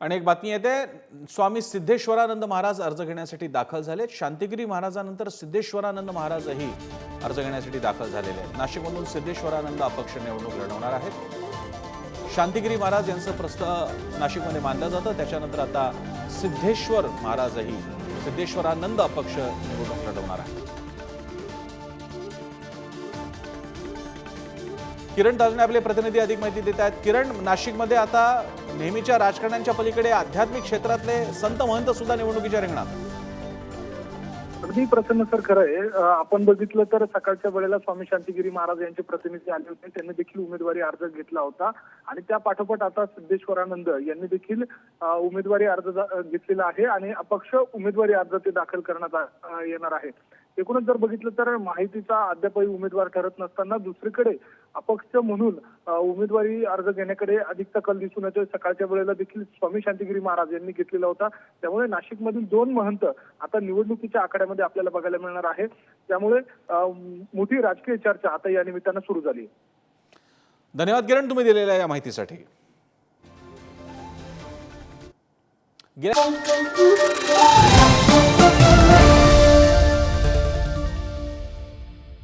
आणि एक बातमी येते स्वामी सिद्धेश्वरानंद महाराज अर्ज घेण्यासाठी दाखल झाले शांतिगिरी महाराजानंतर सिद्धेश्वरानंद महाराजही अर्ज घेण्यासाठी दाखल झालेले आहेत. नाशिकमधून सिद्धेश्वरानंद अपक्ष निवडणूक लढवणार आहेत. शांतिगिरी महाराज यांचं प्रस्त नाशिकमध्ये मानलं जातं. त्याच्यानंतर आता सिद्धेश्वर महाराजही सिद्धेश्वरानंद अपक्ष निवडणूक लढवणार आहेत. किरण ताजने आपले प्रतिनिधी अधिक माहिती देत आहेत. किरण नाशिकमध्ये आता नेहमीच्या राजकारण्यांच्या पलीकडे आध्यात्मिक क्षेत्रातले संत महंत सुद्धा निवडणुकीच्या रिंगणात. अगदी प्रसन्न सर खरं आहे. आपण बघितलं तर सकाळच्या वेळेला स्वामी शांतिगिरी महाराज यांचे प्रतिनिधी आले होते. त्यांनी देखील उमेदवारी अर्ज घेतला होता. आणि त्या पाठोपाठ आता सिद्धेश्वरानंद यांनी देखील उमेदवारी अर्ज घेतलेला आहे. आणि अपक्ष उमेदवारी अर्ज ते दाखल करण्यात येणार आहे. एकूणच जर बघितलं तर माहितीचा अद्यापही उमेदवार ठरत नसताना दुसरीकडे अपक्ष म्हणून उमेदवारी अर्ज घेण्याकडे अधिक कल दिसून येतोय. सकाळच्या वेळेला देखील स्वामी शांतिगिरी महाराज यांनी घेतलेला होता. त्यामुळे नाशिकमधील दोन महंत आता निवडणुकीच्या आखाड्यामध्ये आपल्याला बघायला मिळणार आहे. त्यामुळे मोठी राजकीय चर्चा आता या निमित्तानं सुरू झाली. धन्यवाद किरण तुम्ही दिलेल्या या माहितीसाठी. गेल्या